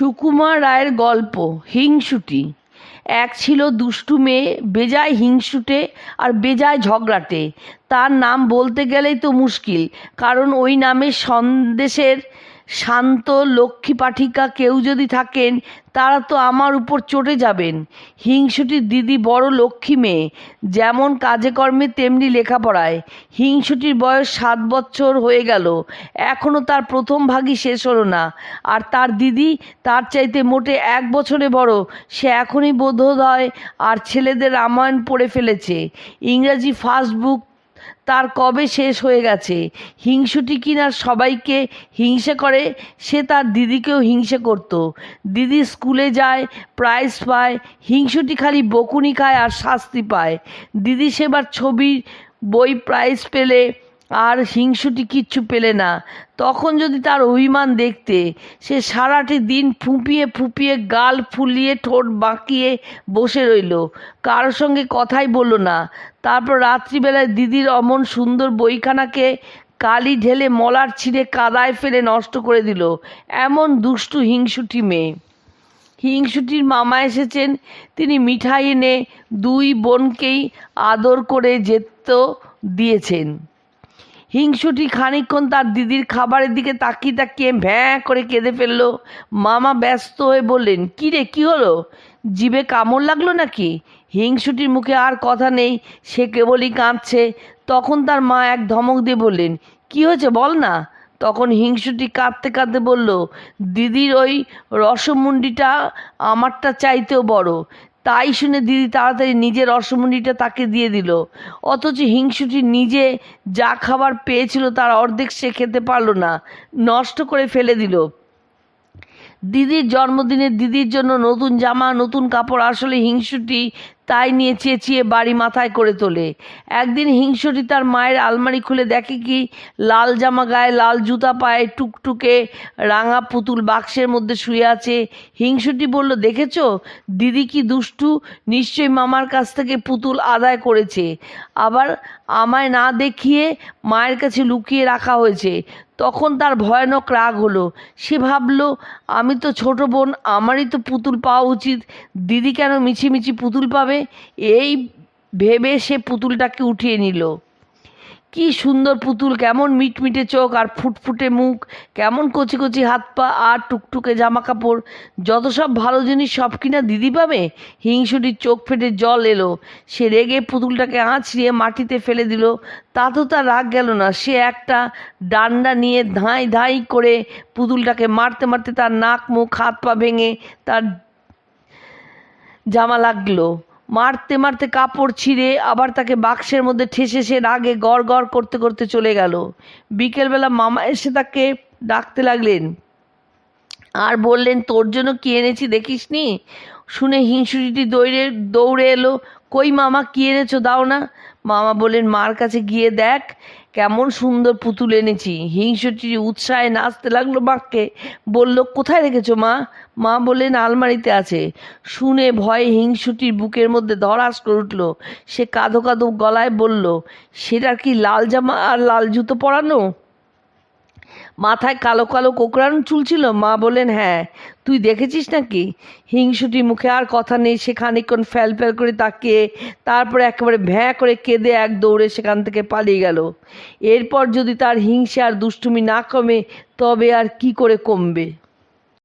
সুকুমার রায়ের গল্প, হিংসুটি। এক ছিল দুষ্টু মেয়ে, বেজায় হিংসুটে আর বেজায় ঝগড়াটে। তার নাম বলতে গেলেই তো মুশকিল, কারণ ওই নামের সন্দেশের শান্ত লক্ষ্মী পাঠিকা কেউ যদি থাকেন, তারা তো আমার উপর চটে যাবেন। হিংসুটির দিদি বড় লক্ষ্মী মেয়ে। যেমন কাজে কর্মে তেমনি লেখাপড়ায়। হিংসুটির বয়স সাত বছর হয়ে গেল। এখনও তার প্রথম ভাগই শেষ হলো না। আর তার দিদি, তার চাইতে মোটে এক বছরে বড়। সে এখনই বোধোদয় আর ছেলেদের রামায়ণ পড়ে ফেলেছে। ইংরাজি ফার্স্ট বুক তার কবে শেষ হয়ে গেছে? হিংসুটি কিনা সবাইকে হিংসে করে? সে তার দিদিকেও হিংসে করত। দিদি স্কুলে যায় প্রাইজ পায়, হিংসুটি খালি বকুনি খায় আর শাস্তি পায়। দিদি সেবার ছবির বই প্রাইজ পেলে আর হিংসুটি কিচ্ছু পেলে না। তখন যদি তার অভিমান দেখতে, সে সারাটি দিন ফুঁপিয়ে ফুঁপিয়ে গাল ফুলিয়ে ঠোঁট বাঁকিয়ে বসে রইল। কারোর সঙ্গে কথাই বলল না। তারপর রাত্রিবেলায় দিদির অমন সুন্দর বইখানাকে কালি ঢেলে মলার ছিঁড়ে কাদায় ফেলে নষ্ট করে দিল। এমন দুষ্টু হিংসুটি মেয়ে। হিংসুটির মামা এসেছেন। তিনি মিঠাই এনে দুই বোনকেই আদর করে যেত দিয়েছেন। হিংসুটি খানিকক্ষণ তার দিদির খাবারের দিকে তাকিয়ে তাকিয়ে ভ্যাঁ করে কেঁদে ফেলল। মামা ব্যস্ত হয়ে বললেন, কী রে, কী হলো? জিভে কামড় লাগল নাকি? হিংসুটির মুখে আর কথা নেই, সে কেবলই কাঁদছে। তখন তার মা এক ধমক দিয়ে বললেন, কী হয়েছে বল না? তখন হিংসুটি কাঁদতে কাঁদতে বলল, দিদির ওই রসমুন্ডিটা আমারটা চাইতেও বড়। তাই শুনে দিদি তাড়াতাড়ি নিজের রসমুন্ডিটা তাকে দিয়ে দিল। অথচ হিংসুটি নিজে যা খাবার পেয়েছিল তার অর্ধেক সে খেতে পারল না, নষ্ট করে ফেলে দিল। দিদির জন্মদিনে দিদির জন্য নতুন জামা, নতুন কাপড়, আসলে হিংসুটি তাই নিয়ে চেঁচিয়ে বাড়ি মাথায় করে তোলে। একদিন হিংসটি তার মায়ের আলমারি খুলে দেখে কি, লাল জামা গায়ে লাল জুতা পায়ে টুকটুকে রাঙা পুতুল বাক্সের মধ্যে শুয়ে আছে। হিংসটি বলল, দেখেছ? দিদি কি দুষ্টু? নিশ্চয়ই মামার কাছ থেকে পুতুল আদায় করেছে। আবার আমায় না দেখিয়ে মায়ের কাছে লুকিয়ে রাখা হয়েছে। তখন তার ভয়ানক রাগ হলো। সে ভাবলো, আমি তো ছোট বোন, আমারই তো পুতুল পাওয়া উচিত। দিদি কেন মিছিমিছি পুতুল পাবে? এই ভেবে সে পুতুলটাকে উঠিয়ে নিল। কি সুন্দর পুতুল, কেমন মিটমিটে চোখ আর ফুটফুটে মুখ, কেমন কচি কচি হাত পা আর টুকটুকে জামা কাপড়। যত সব ভালো জিনিস সব কিনা দিদি পাবে? হিংসুটির চোখ ফেটে জল এলো। সে রেগে পুতুলটাকে আঁচড়িয়ে মাটিতে ফেলে দিল। তাতেও তার রাগ গেল না। সে একটা ডান্ডা নিয়ে ধাঁই ধাঁই করে পুতুলটাকে মারতে মারতে তার নাক, মুখ, হাত পা ভেঙে তার জামা লাগল। মারতে মারতে কাপড় ছিঁড়ে আবার তাকে বাক্সের মধ্যে ঠেসে সে রাগে গড় গড় করতে করতে চলে গেল। বিকেলবেলা মামা এসে তাকে ডাকতে লাগলেন। আর বললেন, তোর জন্য কি এনেছি দেখিস নি শুনে হিংসুটি দৌড়ে দৌড়ে এলো। কই মামা, কি এনেছো? দাও না। মামা বলেন মার কাছে গিয়ে দেখ, কেমন সুন্দর পুতুল এনেছি। হিংসুটি উৎসাহে নাচতে লাগল মাকে। বলল, কোথায় রেখেছো মা? মা বললেন, আলমারিতে আছে। শুনে ভয়ে হিংসুটির বুকের মধ্যে ধরাস করে উঠল। সে কাঁদো কাঁদো গলায় বলল সেটা কি লাল জামা আর লাল জুতো পরানো? মাথায় কালো কালো কোকড়ানো চুল ছিল? মা বলেন হ্যাঁ। তুই দেখেছিস নাকি? হিংসুটি মুখে আর কথা নেই, সে খানিকক্ষণ ফ্যাল ফ্যাল করে তাকিয়ে, তারপরে একেবারে ভ্যাঁ করে কেঁদে এক দৌড়ে সেখান থেকে পালিয়ে গেল। এরপর যদি তার হিংসে আর দুষ্টুমি না কমে, তবে আর কি করে কমবে?